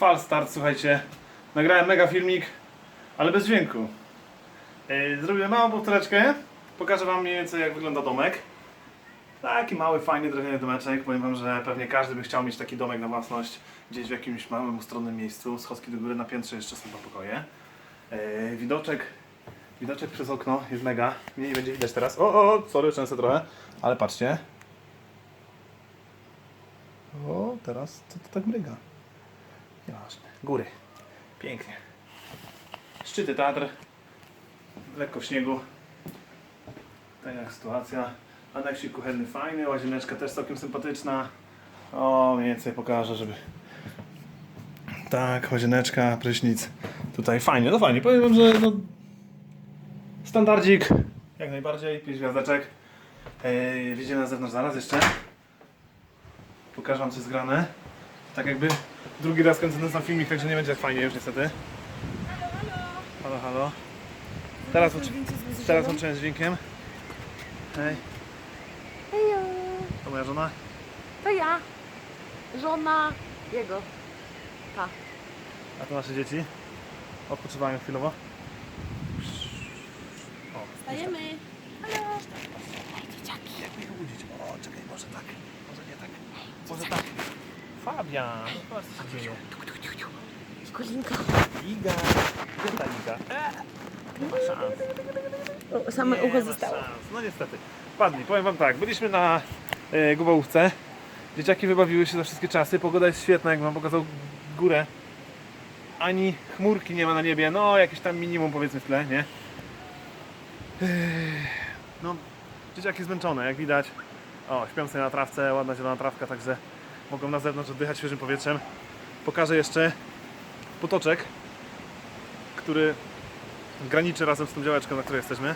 Fal start, słuchajcie. Nagrałem mega filmik, ale bez dźwięku. Yy, Zrobiłem małą powtóreczkę. Pokażę wam mniej więcej jak wygląda domek. Taki mały, fajny, drewniany domeczek. Powiem wam, że pewnie każdy by chciał mieć taki domek na własność gdzieś w jakimś małym, ustronnym miejscu. Schodki do góry, na piętrze jeszcze są dwa pokoje. Yy, widoczek, widoczek przez okno jest mega. Mniej będzie widać teraz. O, o, sorry, często trochę. Ale patrzcie. O, teraz co to tak mryga? Nieważne. Góry. Pięknie. Szczyty Tatr. Lekko w śniegu. Tak jak sytuacja. Aneksik kuchenny fajny, łazieneczka też całkiem sympatyczna. O, mniej więcej pokażę, żeby... Tak, łazieneczka, prysznic. Tutaj fajnie, no fajnie. Powiem wam, że no... Standardzik. Jak najbardziej, pięć gwiazdeczek. Yy, na zewnątrz zaraz jeszcze. Pokażę wam co jest grane. Tak jakby drugi raz kręcę ten sam filmik, także nie będzie tak fajnie już niestety. Halo, halo. Teraz, łączy- teraz łączyłem z dźwiękiem. Hej, Hejo. to moja żona. To ja. Żona jego. Ta. A to nasze dzieci. Odpoczywają chwilowo. O, Stajemy. jak ich obudzić? O, czekaj, może tak. Może nie tak. Może tak. Fabian, zobacz co się dzieje. Kolinka. Iga. Gdzie ta Iga? Nie ma szans. O, same ucho zostało. No niestety. Padli, powiem wam tak, byliśmy na e, Gubałówce. Dzieciaki wybawiły się za wszystkie czasy. Pogoda jest świetna, jak wam pokazał górę. Ani chmurki nie ma na niebie. No, jakieś tam minimum powiedzmy w tle, nie? No, dzieciaki zmęczone, jak widać. O, śpią sobie na trawce, ładna zielona trawka, także mogą na zewnątrz oddychać świeżym powietrzem. Pokażę jeszcze potoczek, który graniczy razem z tą działeczką, na której jesteśmy.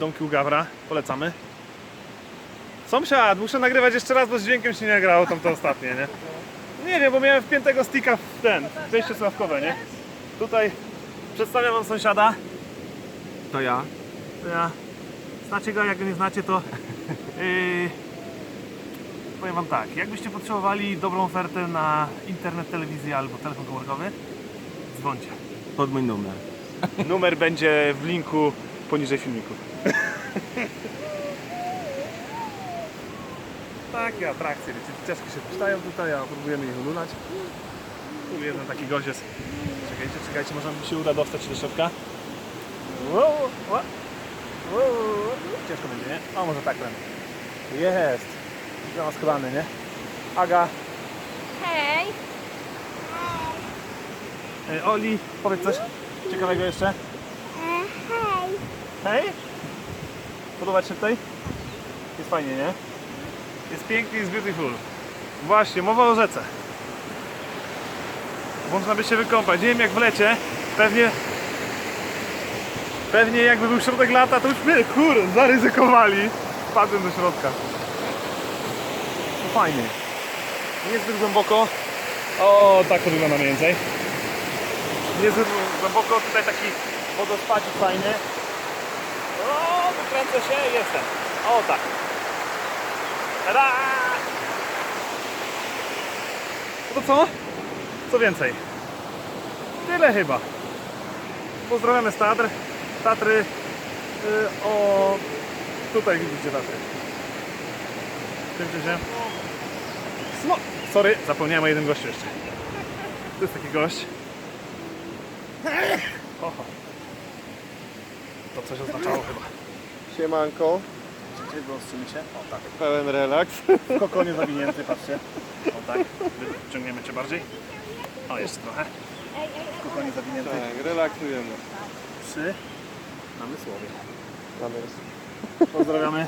Domki u Gawra, polecamy. Sąsiad, muszę nagrywać jeszcze raz, bo z dźwiękiem się nie nagrało tam to ostatnie, nie? Nie wiem, bo miałem wpiętego sticka w ten, w wejście sławkowe, nie? Tutaj przedstawiam wam sąsiada. To ja. To ja. Znacie go, jak go nie znacie, to yy, powiem wam tak, jakbyście potrzebowali dobrą ofertę na internet, telewizję albo telefon komórkowy, dzwońcie. Pod mój numer. Numer będzie w linku poniżej filmiku. Takie atrakcje, wiecie, dzieciaczki się puszczają tutaj, a próbujemy ich ululać. Tu jeden taki gość jest. Czekajcie, czekajcie, może mi się uda dostać się do środka. Wow, wow, wow. Ciężko będzie, nie? O, może tak będę. Jest! Zamaskowany, nie? Aga, Hej. e, Oli, powiedz coś ciekawego jeszcze. Hej. Hej! Podoba Ci się tutaj? Jest fajnie, nie? Jest pięknie, jest beautiful. Właśnie, mowa o rzece. Można by się wykąpać. Nie wiem jak w lecie, pewnie... Pewnie jakby był środek lata, to już by, kurde, zaryzykowali. Wpadłem do środka. Fajnie. Niezbyt głęboko. O, tak to wygląda mniej więcej. Niezbyt głęboko, tutaj taki wodospadzik fajny. O, wykręcę się, jestem. O tak. Tada! No to co? Co więcej? Tyle chyba. Pozdrawiamy z Tatr. Tatry. y, o. Tutaj widzicie Tatry. Czymcie się. No, sorry, zapomniałem o jednym gościu jeszcze. To jest taki gość. Oho. To coś oznaczało chyba. Siemanko. Gdzie go ostrzymicie? O tak. Pełen relaks. W kokonie zawinięty, patrzcie. O tak, wyciągniemy cię bardziej. O, jeszcze trochę. W kokonie zawinięty. Tak, relaksujemy. Przy namysłowie. Mamy Pozdrawiamy.